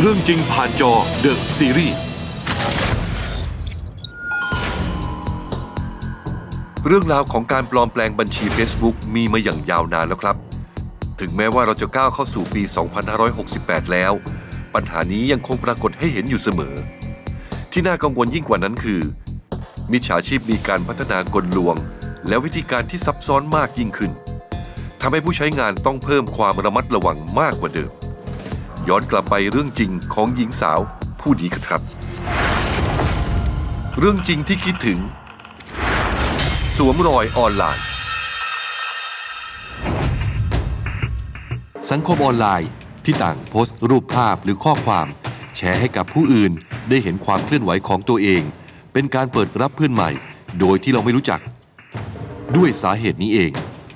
เรื่องจริงผ่านจอเดอะซีรีส์เรื่องราวของการปลอมแปลงบัญชี Facebook มีมาอย่างยาวนานแล้วครับ ถึงแม้ว่าเราจะก้าวเข้าสู่ปี 2568 แล้ว ปัญหานี้ยังคงปรากฏให้เห็นอยู่เสมอ ที่น่ากังวลยิ่งกว่านั้นคือ มิจฉาชีพมีการพัฒนากลลวง และวิธีการที่ซับซ้อนมากยิ่งขึ้นทำให้ผู้ใช้งานต้องเพิ่มความระมัดระวังมากกว่าเดิม ย้อนกลับไปเรื่องจริงของหญิงสาวผู้นี้กันครับ เรื่องจริงที่คิดถึง สวมรอยออนไลน์ สังคมออนไลน์ที่ต่างโพสต์รูปภาพหรือข้อความ แชร์ให้กับผู้อื่นได้เห็นความเคลื่อนไหวของตัวเอง เป็นการเปิดรับเพื่อนใหม่ โดยที่เราไม่รู้จัก ด้วยสาเหตุนี้เอง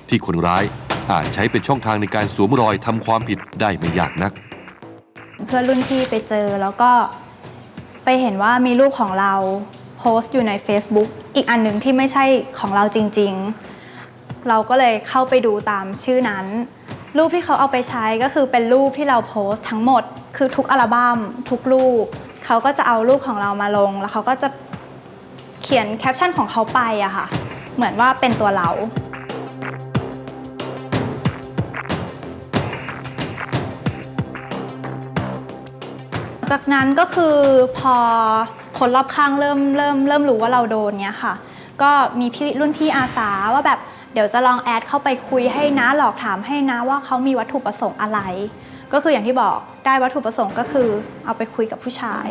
ที่คนร้ายอาจใช้เป็นช่องทางในการสวมรอยทำความผิดได้ไม่ยากนัก เพื่อนรุ่นพี่ไปเจอแล้วก็ไปเห็นว่ามีรูปของเราโพสต์อยู่ใน Facebook อีกอันหนึ่งที่ไม่ใช่ของเราจริง ๆ เราก็เลยเข้าไปดูตามชื่อนั้น รูปที่เขาเอาไปใช้ก็คือเป็นรูปที่เราโพสต์ทั้งหมด คือทุกอัลบั้มทุกรูป เขาก็จะเอารูปของเรามาลง แล้วเขาก็จะเขียนแคปชั่นของเขาไปอะค่ะ เหมือนว่าเป็นตัวเรา จากนั้นก็คือพอคนรอบข้างเริ่มเริ่มเริ่มรู้ว่าเราโดนเนี้ยค่ะ ก็มีพี่รุ่นพี่อาสาว่าแบบเดี๋ยวจะลองแอดเข้าไปคุยให้นะหลอกถามให้นะว่าเขามีวัตถุประสงค์อะไร ก็คืออย่างที่บอกได้วัตถุประสงค์ก็คือเอาไปคุยกับผู้ชาย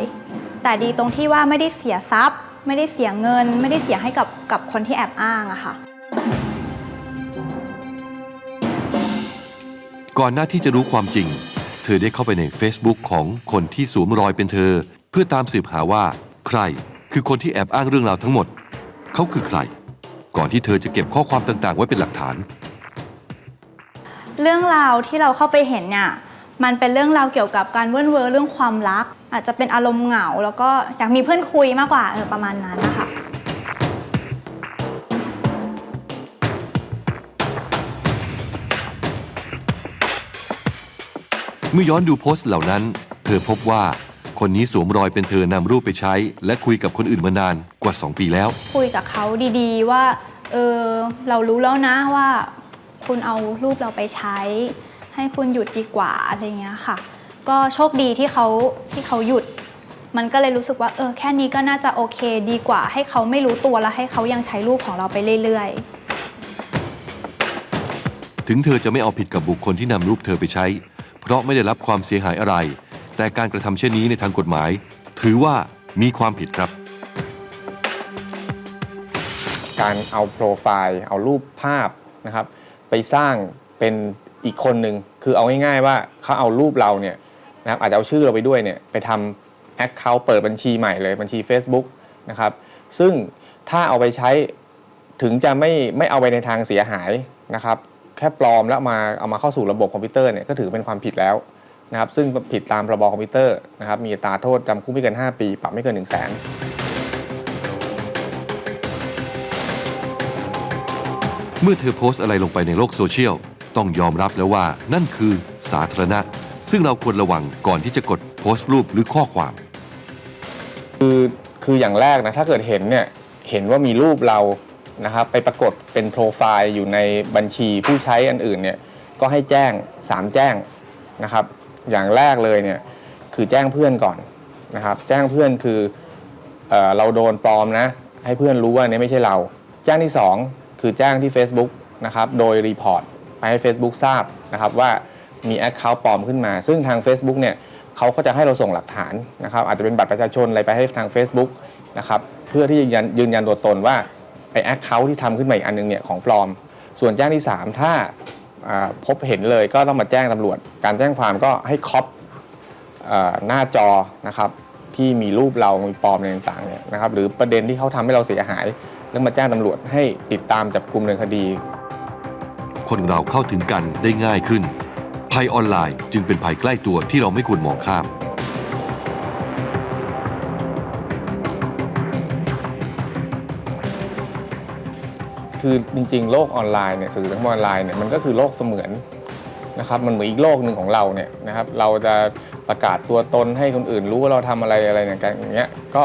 แต่ดีตรงที่ว่าไม่ได้เสียทรัพย์ ไม่ได้เสียเงิน ไม่ได้เสียให้กับกับคนที่แอบอ้างอะค่ะก่อนหน้าที่จะรู้ความจริง เธอได้เข้าไปใน Facebook ของคนที่สวมรอยเป็นเธอ เพื่อตามสืบหาว่า ใครคือคนที่แอบอ้างเรื่องราวทั้งหมด เขาคือใคร ก่อนที่เธอจะเก็บข้อความต่างๆ ไว้เป็นหลักฐาน เรื่องราวที่เราเข้าไปเห็นเนี่ยมันเป็นเรื่องราวเกี่ยวกับการเว้นเวอเรื่องความรัก อาจจะเป็นอารมณ์เหงา แล้วก็อยากมีเพื่อนคุยมากกว่าเออประมาณนั้นนะคะ เมื่อย้อนดูโพสต์เหล่านั้น เธอพบว่าคนนี้สวมรอยเป็นเธอนำรูปไปใช้ และคุยกับคนอื่นมานานกว่า 2 ปีแล้ว คุยกับเขาดีๆว่าเออเรารู้แล้วนะว่าคุณเอารูปเราไปใช้ ให้คุณหยุดดีกว่าอะไรเงี้ยค่ะ ก็โชคดีที่เขาที่เขาหยุด มันก็เลยรู้สึกว่าเออแค่นี้ก็น่าจะโอเคดีกว่า ให้เขาไม่รู้ตัวแล้วให้เขายังใช้รูปของเราไปเรื่อยๆ ถึงเธอจะไม่เอาผิดกับบุคคลที่นำรูปเธอไปใช้ เพราะไม่ได้รับความเสียหายอะไร แต่การกระทำเช่นนี้ในทางกฎหมาย ถือว่ามีความผิดครับ การเอาโปรไฟล์ เอารูปภาพนะครับ ไปสร้างเป็นอีกคนหนึ่งคือเอาง่ายๆว่าเขาเอารูปเราเนี่ยนะครับอาจจะเอาชื่อเราไปด้วยเนี่ยไปทำแอคเคาท์เปิดบัญชีใหม่เลยบัญชี Facebook นะครับ ซึ่งถ้าเอาไปใช้ถึงจะไม่ไม่เอาไปในทางเสียหายนะครับ แค่ปลอมแล้วมาเอามาเข้าสู่ระบบคอมพิวเตอร์เนี่ยก็ถือเป็นความผิดแล้วนะครับซึ่งผิดตามพรบคอมพิวเตอร์นะครับมีอัตราโทษจำคุกไม่เกิน 5 ปี ปรับไม่เกิน 1 0 0 0 0แสนเมื่อเธอโพสต์อะไรลงไปในโลกโซเชียล ต้องยอมรับแล้วว่านั่นคือสาธารณะ ซึ่งเราควรระวังก่อนที่จะกดโพสต์รูปหรือข้อความ คือคืออย่างแรกนะถ้าเกิดเห็นเนี่ยเห็นว่ามีรูปเรา นะครับไปปรากฏเป็นโปรไฟล์อยู่ในบัญชีผู้ใช้อันอื่นเนี่ยก็ให้แจ้ง 3 แจ้งนะครับ อย่างแรกเลยเนี่ยคือแจ้งเพื่อนก่อนนะครับ แจ้งเพื่อนคือเออเราโดนปลอมนะ ให้เพื่อนรู้ว่านี่ไม่ใช่เรา แจ้งที่ 2 คือแจ้งที่ Facebook นะครับโดยรีพอร์ตไปให้ Facebook ทราบนะครับว่ามีแอคเคาท์ปลอมขึ้นมา ซึ่งทาง Facebook เนี่ยเขาก็จะให้เราส่งหลักฐานนะครับ อาจจะเป็นบัตรประชาชนอะไรไปให้ทาง Facebook นะครับเพื่อที่ยืนยันยืนยันตัวตนว่า ไอแอคเคาท์ที่ทำขึ้นมาอีกอันหนึงเนี่ยของปลอม ส่วนแจ้งที่ 3 ถ้าพบเห็นเลยก็ต้องมาแจ้งตำรวจ การแจ้งความก็ให้คอปอหน้าจอนะครับที่มีรูปเรา มีปลอมอะไรต่างๆเนี่ยนะครับหรือประเด็นที่เขาทำให้เราเสียหาย แล้วมาแจ้งตำรวจให้ติดตามจับกลุ่มเนินคดี คนเราเข้าถึงกันได้ง่ายขึ้นภัยออนไลน์จึงเป็นภัยใกล้ตัวที่เราไม่ควรมองข้าม คือจริงๆ โลกออนไลน์เนี่ยสื่อสังออนไลน์เนี่ยมันก็คือโลกเสมือนนะครับมันเหมือนอีกโลกหนึ่งของเราเนี่ยนะครับเราจะประกาศตัวตนให้คนอื่นรู้ว่าเราทำอะไรอะไรเนี่ยกันอย่างเงี้ยก็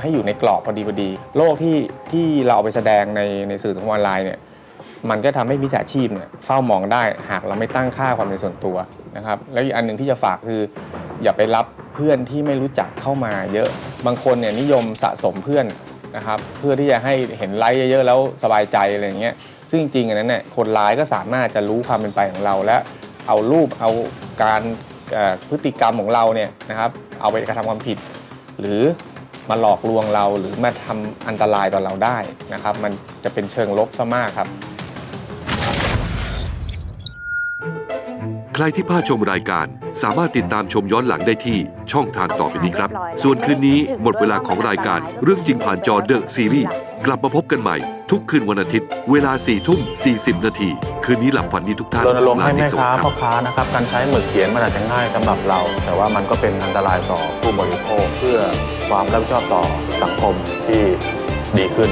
ให้อยู่ในกรอบพอดีพอดี โลกที่ที่เราเอาไปแสดงในในสื่อสังคมออนไลน์เนี่ยมันก็ทำให้มิจฉาชีพเนี่ยเฝ้ามองได้หากเราไม่ตั้งค่าความเป็นส่วนตัวนะครับแล้วอีกอันหนึ่งที่จะฝากคือ อย่าไปรับเพื่อนที่ไม่รู้จักเข้ามาเยอะบางคนเนี่ยนิยมสะสมเพื่อน นะครับเพื่อที่จะให้เห็นไลค์เยอะๆแล้วสบายใจอะไรอย่างเงี้ยซึ่งจริงๆอันนั้นเนี่ยคนร้ายก็สามารถจะรู้ความเป็นไปของเราและเอารูปเอาการพฤติกรรมของเราเนี่ยนะครับเอาไปกระทำความผิด หรือมาหลอกลวงเราหรือมาทำอันตรายต่อเราได้นะครับ มันจะเป็นเชิงลบซะมากครับ ใครที่พลาดชมรายการ สามารถติดตามชมย้อนหลังได้ที่ช่องทางต่อไปนี้ครับ ส่วนคืนนี้หมดเวลาของรายการเรื่องจริงผ่านจอเดอะซีรีส์กลับมาพบกันใหม่ ทุกคืนวันอาทิตย์ เวลา4ี่ทุ่ม 40 นาที คืนนี้หลับฝันดีทุกท่านรณรงค์ให้ลาตรีแม่สวัสค้าดิ์คพ่รัอบค้านะครับการใช้หมึกเขียนมันอาจจะง่ายสำหรับเรา แต่ว่ามันก็เป็นอันตรายต่อผู้บริโภคเพื่อความรับผิดชอบต่อสังคมที่ดีขึ้น